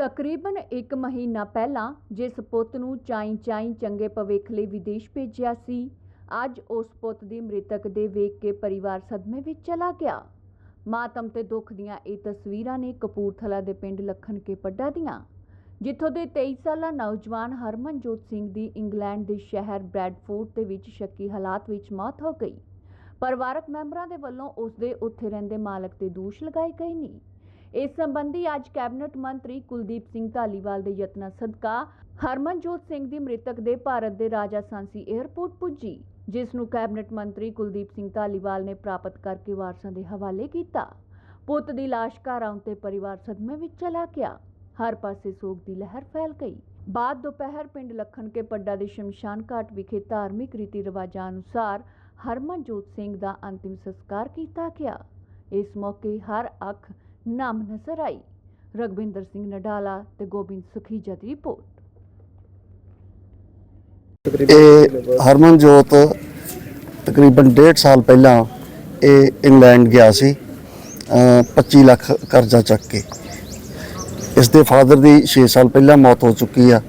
ਤਕਰੀਬਨ 1 ਮਹੀਨਾ ਪਹਿਲਾਂ ਜਿਸ ਪੁੱਤ ਨੂੰ ਚਾਈ ਚਾਈ ਚੰਗੇ ਭਵਿੱਖ ਲਈ ਵਿਦੇਸ਼ ਭੇਜਿਆ ਸੀ, ਅੱਜ ਉਸ ਪੁੱਤ ਦੀ ਮ੍ਰਿਤਕ ਦੇ ਵੇਖ ਕੇ ਪਰਿਵਾਰ ਸਦਮੇ ਵਿੱਚ ਚਲਾ ਗਿਆ। ਮਾਤਮ ਤੇ ਦੁੱਖ ਦੀਆਂ ਇਹ ਤਸਵੀਰਾਂ ਨੇ ਕਪੂਰਥਲਾ ਦੇ ਪਿੰਡ ਲਖਨ ਕੇ ਪੱਡਾ ਦੀਆਂ, ਜਿੱਥੋਂ ਦੇ 23 ਸਾਲਾ ਨੌਜਵਾਨ ਹਰਮਨਜੋਤ ਸਿੰਘ ਦੀ ਇੰਗਲੈਂਡ ਦੇ ਸ਼ਹਿਰ ਬ੍ਰੈਡਫੋਰਡ ਦੇ ਵਿੱਚ ਸ਼ੱਕੀ ਹਾਲਾਤ ਵਿੱਚ ਮੌਤ ਹੋ ਗਈ। ਪਰਿਵਾਰਕ ਮੈਂਬਰਾਂ ਦੇ ਵੱਲੋਂ ਉਸ ਦੇ ਉੱਥੇ ਰਹਿੰਦੇ ਮਾਲਕ ਤੇ ਦੋਸ਼ ਲਗਾਏ ਗਏ ਨੇ। ਇਸ ਸੰਬੰਧੀ ਅੱਜ ਕੈਬਨਿਟ ਮੰਤਰੀ ਕੁਲਦੀਪ ਸਿੰਘ ਧਾਲੀਵਾਲ ਦੇ ਯਤਨਾਂ ਸਦਕਾ ਹਰਮਨਜੋਤ ਸਿੰਘ ਦੀ ਮ੍ਰਿਤਕ ਦੇ ਭਾਰਤ ਦੇ ਰਾਜਾ ਸਾਂਸੀ 에ਅਰਪੋਰਟ ਪੁੱਜੀ, ਜਿਸ ਨੂੰ ਕੈਬਨਿਟ ਮੰਤਰੀ ਕੁਲਦੀਪ ਸਿੰਘ ਧਾਲੀਵਾਲ ਨੇ ਪ੍ਰਾਪਤ ਕਰਕੇ ਵਾਰਸਾਂ ਦੇ ਹਵਾਲੇ ਕੀਤਾ। ਪੁੱਤ ਦੀ ਲਾਸ਼ ਘਰ ਆਉਣ ਤੇ ਪਰਿਵਾਰ ਸਦਮੇ ਵਿੱਚ ਚਲਾ ਗਿਆ। ਹਰ ਪਾਸੇ ਸੋਗ ਦੀ ਲਹਿਰ ਫੈਲ ਗਈ। ਬਾਅਦ ਦੁਪਹਿਰ ਪਿੰਡ ਲਖਨ ਕੇ ਪੱਡਾ ਦੇ ਸ਼ਮਸ਼ਾਨ ਘਾਟ ਵਿਖੇ ਧਾਰਮਿਕ ਰੀਤੀ ਰਿਵਾਜਾਂ ਅਨੁਸਾਰ ਹਰਮਨਜੋਤ ਸਿੰਘ ਦਾ ਅੰਤਿਮ ਸੰਸਕਾਰ ਕੀਤਾ ਗਿਆ। ਇਸ ਮੌਕੇ ਹਰ ਅੱਖ ਨਾਮ ਨਜ਼ਰ ਆਈ। ਰਗਵਿੰਦਰ ਸਿੰਘ ਨਡਾਲਾ ਤੇ ਗੋਬਿੰਦ ਸੁਖੀਜਾ ਦੀ ਰਿਪੋਰਟ। ਇਹ ਹਰਮਨਜੋਤ ਤਕਰੀਬਨ 1.5 ਸਾਲ ਪਹਿਲਾਂ ਇਹ ਇੰਗਲੈਂਡ ਗਿਆ ਸੀ ਅ, 25 ਲੱਖ ਕਰਜ਼ਾ ਚੱਕ ਕੇ। ਇਸ ਦੇ ਫਾਦਰ ਦੀ 6 ਸਾਲ ਪਹਿਲਾਂ ਮੌਤ ਹੋ ਚੁੱਕੀ ਆ।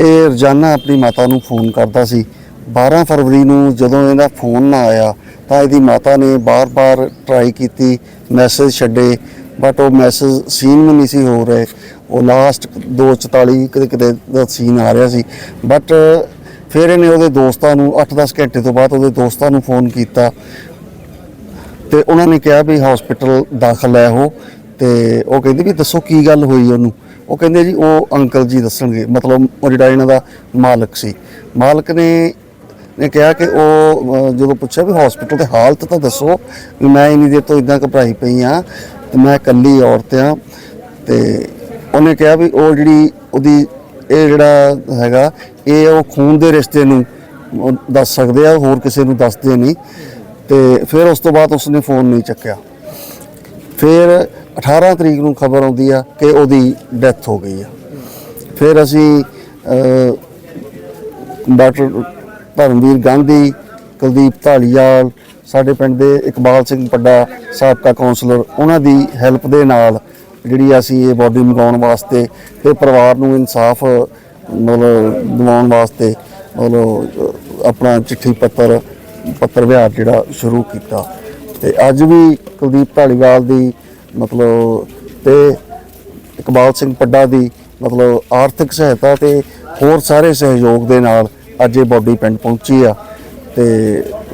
ਇਹ ਰੋਜ਼ਾਨਾ ਆਪਣੀ ਮਾਤਾ ਨੂੰ ਫੋਨ ਕਰਦਾ ਸੀ 12 ਫਰਵਰੀ ਨੂੰ ਜਦੋਂ ਇਹਦਾ ਫੋਨ ਨਾ ਆਇਆ, ਤਾਂ ਇਹਦੀ ਮਾਤਾ ਨੇ ਬਾਰ-ਬਾਰ ਟਰਾਈ ਕੀਤੀ ਮੈਸੇਜ ਛੱਡੇ ਬਟ ਉਹ ਮੈਸੇਜ ਸੀਨ ਵੀ ਨਹੀਂ ਸੀ ਹੋ ਰਹੇ। ਉਹ ਲਾਸਟ 2:44 ਕਿਤੇ ਕਿਤੇ ਦਾ ਸੀਨ ਆ ਰਿਹਾ ਸੀ। ਬਟ ਫਿਰ ਇਹਨੇ ਉਹਦੇ ਦੋਸਤਾਂ ਨੂੰ 8-10 ਘੰਟੇ ਤੋਂ ਬਾਅਦ ਉਹਦੇ ਦੋਸਤਾਂ ਨੂੰ ਫੋਨ ਕੀਤਾ। ਤੇ ਉਹਨਾਂ ਨੇ ਕਿਹਾ ਵੀ ਹਸਪੀਟਲ ਦਾਖਲ ਹੈ ਉਹ। ਤੇ ਉਹ ਕਹਿੰਦੇ ਵੀ ਦੱਸੋ ਕੀ ਗੱਲ ਹੋਈ ਉਹਨੂੰ? ਉਹ ਕਹਿੰਦੇ ਜੀ ਉਹ ਅੰਕਲ ਜੀ ਦੱਸਣਗੇ। ਮਤਲਬ ਉਹ ਜਿਹੜਾ ਇਹਨਾਂ ਦਾ ਮਾਲਕ ਸੀ। ਮਾਲਕ ਨੇ ਨੇ ਕਿਹਾ ਕਿ ਉਹ ਜਦੋਂ ਪੁੱਛਿਆ ਵੀ ਹਸਪੀਟਲ ਦੀ ਹਾਲਤ ਤਾਂ ਦੱਸੋ ਵੀ ਮੈਂ ਇੰਨੀ ਦੇਰ ਤੋਂ ਇਦਾਂ ਘਬਰਾਈ ਪਈ ਆ ਤੇ ਮੈਂ ਇਕੱਲੀ ਔਰਤ ਆ ਤੇ ਉਹਨੇ ਕਿਹਾ ਵੀ ਉਹ ਜਿਹੜੀ ਉਹਦੀ ਇਹ ਜਿਹੜਾ ਹੈਗਾ, ਇਹ ਉਹ ਖੂਨ ਦੇ ਰਿਸ਼ਤੇ ਨੂੰ ਦੱਸ ਸਕਦੇ ਆ, ਹੋਰ ਕਿਸੇ ਨੂੰ ਦੱਸਦੇ ਨਹੀਂ ਤੇ ਫਿਰ ਉਸ ਤੋਂ ਬਾਅਦ ਉਸਨੇ ਫੋਨ ਨਹੀਂ ਚੱਕਿਆ। ਫਿਰ 18 ਤਰੀਕ ਨੂੰ ਖਬਰ ਆਉਂਦੀ ਆ ਕਿ ਉਹਦੀ ਡੈਥ ਹੋ ਗਈ ਆ। ਫਿਰ ਅਸੀਂ ਡਾਕਟਰ ਧਰਮਵੀਰ ਗਾਂਧੀ, ਕੁਲਦੀਪ ਢਾਲੀਵਾਲ ਸਾਡੇ ਪਿੰਡ ਦੇ ਇਕਬਾਲ ਸਿੰਘ ਪੱਡਾ ਸਾਬਕਾ ਕਾਉਂਸਲਰ ਉਹਨਾਂ ਦੀ ਹੈਲਪ ਦੇ ਨਾਲ ਜਿਹੜੀ ਅਸੀਂ ਇਹ ਬਾਡੀ ਮੰਗਾਉਣ ਵਾਸਤੇ ਤੇ ਪਰਿਵਾਰ ਨੂੰ ਇਨਸਾਫ ਮਤਲਬ ਦਿਵਾਉਣ ਵਾਸਤੇ ਮਤਲਬ ਆਪਣਾ ਚਿੱਠੀ ਪੱਤਰ ਪੱਤਰ ਵਿਹਾਰ ਜਿਹੜਾ ਸ਼ੁਰੂ ਕੀਤਾ। ਤੇ ਅੱਜ ਵੀ ਕੁਲਦੀਪ ਢਾਲੀਵਾਲ ਦੀ ਮਤਲਬ ਤੇ ਇਕਬਾਲ ਸਿੰਘ ਪੱਡਾ ਦੀ ਮਤਲਬ ਆਰਥਿਕ ਸਹਾਇਤਾ ਤੇ ਹੋਰ ਸਾਰੇ ਸਹਿਯੋਗ ਦੇ ਨਾਲ ਅੱਜ ਇਹ ਬਾਡੀ ਪਿੰਡ ਪਹੁੰਚੀ ਆ ਤੇ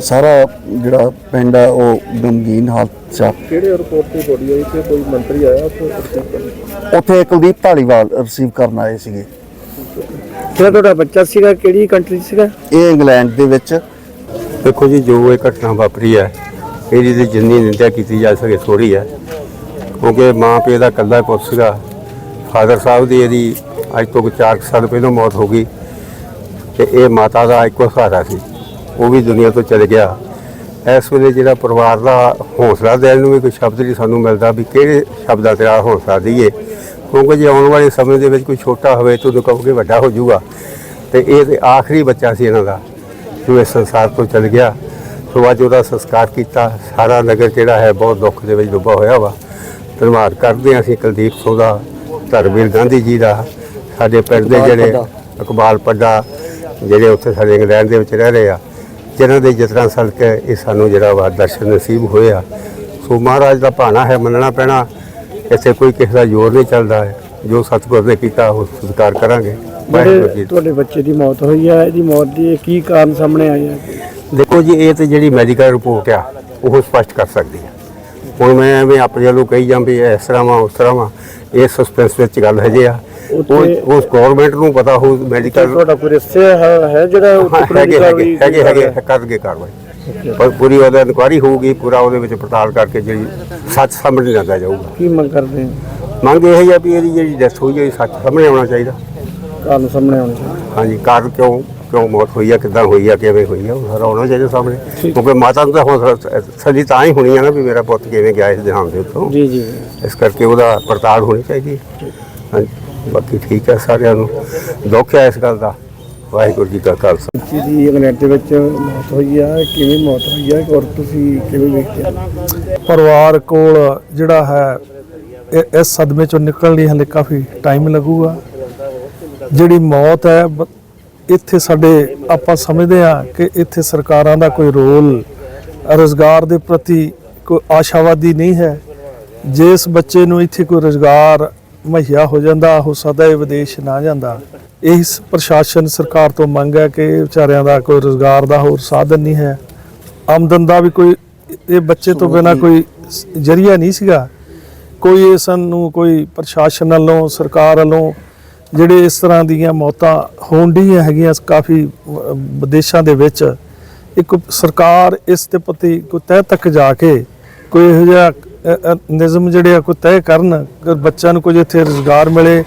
ਸਾਰਾ ਜਿਹੜਾ ਪਿੰਡ ਆ ਉਹ ਗਮਗੀਨ ਹਾਲਤ 'ਚ ਆ। ਕਿਹੜੇ 에어ਪੋਰਟ ਤੇ ਬੋਡੀ ਆਈ ਤੇ ਕੋਈ ਮੰਤਰੀ ਆਇਆ ਉੱਥੇ ਉੱਥੇ ਕੁਲਦੀਪ ਢਾਲੀਵਾਲ ਰਿਸੀਵ ਕਰਨ ਆਏ ਸੀਗੇ। ਜਿਹੜਾ ਤੁਹਾਡਾ ਬੱਚਾ ਸੀਗਾ ਕਿਹੜੀ ਕੰਟਰੀ ਸੀਗਾ? ਇਹ ਇੰਗਲੈਂਡ ਦੇ ਵਿੱਚ। ਦੇਖੋ ਜੀ ਜੋ ਇਹ ਘਟਨਾ ਵਾਪਰੀ ਹੈ ਇਹਦੀ ਤੇ ਜਿੰਨੀ ਨਿੰਦਿਆ ਕੀਤੀ ਜਾ ਸਕੇ ਥੋੜੀ ਹੈ। ਕਿਉਂਕਿ ਮਾਂ ਪਿਓ ਦਾ ਇਕੱਲਾ ਪੁੱਤ ਸੀਗਾ। ਫਾਦਰ ਸਾਹਿਬ ਦੀ ਇਹਦੀ ਅੱਜ ਤੋਂ 4 ਸਾਲ ਪਹਿਲਾਂ ਮੌਤ ਹੋ ਗਈ। ਤੇ ਇਹ ਮਾਤਾ ਦਾ ਇੱਕੋ ਸਹਾਰਾ ਸੀ। ਉਹ ਵੀ ਦੁਨੀਆ ਤੋਂ ਚਲੇ ਗਿਆ। ਇਸ ਵੇਲੇ ਜਿਹੜਾ ਪਰਿਵਾਰ ਦਾ ਹੌਸਲਾ ਦੇਣ ਨੂੰ ਵੀ ਕੋਈ ਸ਼ਬਦ ਨਹੀਂ ਸਾਨੂੰ ਮਿਲਦਾ ਵੀ ਕਿਹੜੇ ਸ਼ਬਦਾਂ ਤੇ ਆ ਹੌਸਲਾ ਦਈਏ। ਕਿਉਂਕਿ ਜੇ ਆਉਣ ਵਾਲੇ ਸਮੇਂ ਦੇ ਵਿੱਚ ਕੋਈ ਛੋਟਾ ਹੋਵੇ ਤਾਂ ਉਹਨੂੰ ਕਹੋਗੇ ਵੱਡਾ ਹੋ ਜਾਊਗਾ। ਤੇ ਇਹ ਤੇ ਆਖਰੀ ਬੱਚਾ ਸੀ ਇਹਨਾਂ ਦਾ ਜੋ ਇਸ ਸੰਸਾਰ ਤੋਂ ਚਲ ਗਿਆ। ਸੋ ਅੱਜ ਉਹਦਾ ਸੰਸਕਾਰ ਕੀਤਾ। ਸਾਰਾ ਨਗਰ ਜਿਹੜਾ ਹੈ ਬਹੁਤ ਦੁੱਖ ਦੇ ਵਿੱਚ ਡੁੱਬਾ ਹੋਇਆ ਵਾ। ਧੰਨਵਾਦ ਕਰਦੇ ਹਾਂ ਅਸੀਂ ਕੁਲਦੀਪ ਸਿੰਘ ਦਾ ਧਰਮਵੀਰ ਗਾਂਧੀ ਜੀ ਦਾ। ਸਾਡੇ ਪਿੰਡ ਦੇ ਜਿਹੜੇ ਇਕਬਾਲ ਪੱਡਾ ਜਿਹੜੇ ਉੱਥੇ ਸਾਡੇ ਇੰਗਲੈਂਡ ਦੇ ਵਿੱਚ ਰਹਿ ਰਹੇ ਆ ਜਿਨ੍ਹਾਂ ਦੇ ਯਤਨਾਂ ਸਦਕੇ ਇਹ ਸਾਨੂੰ ਜਿਹੜਾ ਵਾ ਦਰਸ਼ਨ ਨਸੀਬ ਹੋਇਆ ਸੋ ਮਹਾਰਾਜ ਦਾ ਭਾਣਾ ਹੈ ਮੰਨਣਾ ਪੈਣਾ ਇੱਥੇ ਕੋਈ ਕਿਸੇ ਦਾ ਜ਼ੋਰ ਨਹੀਂ ਚੱਲਦਾ ਹੈ। ਜੋ ਸਤਿਗੁਰ ਨੇ ਕੀਤਾ ਉਹ ਸਤਿਕਾਰ ਕਰਾਂਗੇ। ਜਿਹੜੇ ਤੁਹਾਡੇ ਬੱਚੇ ਦੀ ਮੌਤ ਹੋਈ ਹੈ ਇਹਦੀ ਮੌਤ ਦੀ ਕੀ ਕਾਰਨ ਸਾਹਮਣੇ ਆਏ ਆ? ਦੇਖੋ ਜੀ ਇਹ ਤੇ ਜਿਹੜੀ ਮੈਡੀਕਲ ਰਿਪੋਰਟ ਆ ਉਹ ਸਪਸ਼ਟ ਕਰ ਸਕਦੀ ਹੈ ਹੁਣ ਮੈਂ ਐਵੇਂ ਆਪਣੇ ਵੱਲੋਂ ਕਹੀ ਜਾਂ ਵੀ ਇਸ ਤਰ੍ਹਾਂ ਵਾ ਉਸ ਤਰ੍ਹਾਂ ਵਾ ਇਹ ਸਸਪੈਂਸ ਵਿੱਚ ਗੱਲ ਹੈਗੇ ਆ। ਉਹ ਉਸ ਗਵਰਨਮੈਂਟ ਨੂੰ ਪਤਾ ਹੋ ਮੈਡੀਕਲ ਤੁਹਾਡਾ ਕੋਈ ਰਿਸ਼ਤੇ ਹੈ ਜਿਹੜਾ ਹੈਗੇ ਹੈਗੇ ਹੈਗੇ ਹੈਗੇ ਰਿਹਾ? ਕਰਨਗੇ ਕਾਰਵਾਈ। ਪਰ ਪੂਰੀ ਉਹਦਾ ਇਨਕੁਆਰੀ ਹੋਊਗੀ ਪੂਰਾ ਉਹਦੇ ਵਿੱਚ ਪੜਤਾਲ ਕਰਕੇ ਜਿਹੜੀ ਸੱਚ ਸਾਹਮਣੇ ਲਿਆਂਦਾ ਜਾਊਗਾ। ਕੀ ਮੰਗ ਕਰਦੇ ਮੰਗ ਇਹ ਹੈ ਵੀ ਇਹਦੀ ਜਿਹੜੀ ਡੈਥ ਹੋਈ ਹੈ ਸੱਚ ਸਾਹਮਣੇ ਆਉਣਾ ਚਾਹੀਦਾ। ਕਾਰਨ ਸਾਹਮਣੇ ਆਉਣਾ ਚਾਹੀਦਾ। ਹਾਂਜੀ ਕਾਰਨ ਕਿਉਂ? ਕਿਉਂ ਮੌਤ ਹੋਈ ਆ ਕਿੱਦਾਂ ਹੋਈ ਆ ਕਿਵੇਂ ਹੋਈ ਆ ਉਹ ਸਾਰਾ ਆਉਣਾ ਚਾਹੀਦਾ ਸਾਹਮਣੇ। ਕਿਉਂਕਿ ਮਾਤਾ ਨੂੰ ਤਾਂ ਹੁਣ ਸਦੀ ਤਾਂ ਹੀ ਹੋਣੀ ਆ ਨਾ ਵੀ ਮੇਰਾ ਪੁੱਤ ਕਿਵੇਂ ਗਿਆ ਇਸ ਜਹਾਨ ਦੇ ਉੱਤੋਂ। ਜੀ ਜੀ। ਇਸ ਕਰਕੇ ਉਹਦਾ ਪੜਤਾਲ ਹੋਣੀ ਚਾਹੀਦੀ ਹੈ ਹਾਂਜੀ ਬਾਕੀ ਠੀਕ ਹੈ ਸਾਰਿਆਂ ਨੂੰ। ਦੁੱਖ ਹੈ ਇਸ ਗੱਲ ਦਾ। ਵਾਹਿਗੁਰੂ ਜੀ ਕਾ ਖਾਲਸਾ। ਬੱਚੀ ਦੀ ਇੰਗਲੈਂਡ ਦੇ ਵਿੱਚ ਮੌਤ ਹੋਈ ਆ ਕਿਵੇਂ ਮੌਤ ਹੋਈ ਆ ਔਰ ਤੁਸੀਂ ਕਿਵੇਂ ਵੇਖਦੇ ਹੋ ਪਰਿਵਾਰ ਕੋਲ ਜਿਹੜਾ ਹੈ ਇਸ ਸਦਮੇ ਚੋਂ ਨਿਕਲਣ ਲਈ ਹਲੇ ਕਾਫੀ ਟਾਈਮ ਲੱਗੂਗਾ। ਜਿਹੜੀ ਮੌਤ ਹੈ ਇੱਥੇ ਸਾਡੇ ਆਪਾਂ ਸਮਝਦੇ ਹਾਂ ਕਿ ਇੱਥੇ ਸਰਕਾਰਾਂ ਦਾ ਕੋਈ ਰੋਲ ਰੋਜ਼ਗਾਰ ਦੇ ਪ੍ਰਤੀ ਕੋਈ ਆਸ਼ਾਵਾਦੀ ਨਹੀਂ ਹੈ। ਜੇ ਇਸ ਬੱਚੇ ਨੂੰ ਇੱਥੇ ਕੋਈ ਰੋਜ਼ਗਾਰ ਮੁਹੱਈਆ ਹੋ ਜਾਂਦਾ ਹੋ ਸਕਦਾ ਇਹ ਵਿਦੇਸ਼ ਨਾ ਜਾਂਦਾ ਇਸ ਪ੍ਰਸ਼ਾਸਨ ਸਰਕਾਰ ਤੋਂ ਮੰਗ ਹੈ ਕਿ ਵਿਚਾਰਿਆਂ ਦਾ ਕੋਈ ਰੋਜ਼ਗਾਰ ਦਾ ਹੋਰ ਸਾਧਨ ਨਹੀਂ ਹੈ। ਆਮਦਨ ਦਾ ਵੀ ਕੋਈ ਇਹ ਬੱਚੇ ਤੋਂ ਬਿਨਾ ਕੋਈ ਜਰੀਆ ਨਹੀਂ ਸੀਗਾ। ਕੋਈ ਇਸ ਨੂੰ ਕੋਈ ਪ੍ਰਸ਼ਾਸਨ ਵੱਲੋਂ ਸਰਕਾਰ ਵੱਲੋਂ ਜਿਹੜੇ ਇਸ ਤਰ੍ਹਾਂ ਦੀਆਂ ਮੌਤਾਂ ਹੋਣ ਡੀਆਂ ਹੈਗੀਆਂ ਕਾਫੀ ਵਿਦੇਸ਼ਾਂ ਦੇ ਵਿੱਚ, ਇੱਕ ਸਰਕਾਰ ਇਸ ਦੇ ਪ੍ਰਤੀ ਕੋਈ ਤਹਿ ਤੱਕ ਜਾ ਕੇ ਕੋਈ ਇਹੋ ਜਿਹਾ ਨਿਯਮ ਜਿਹੜੇ ਆ, ਕੋਈ ਤੈਅ ਕਰਨ ਬੱਚਿਆਂ ਨੂੰ ਕੁਝ ਇੱਥੇ ਰੋਜ਼ਗਾਰ ਮਿਲੇ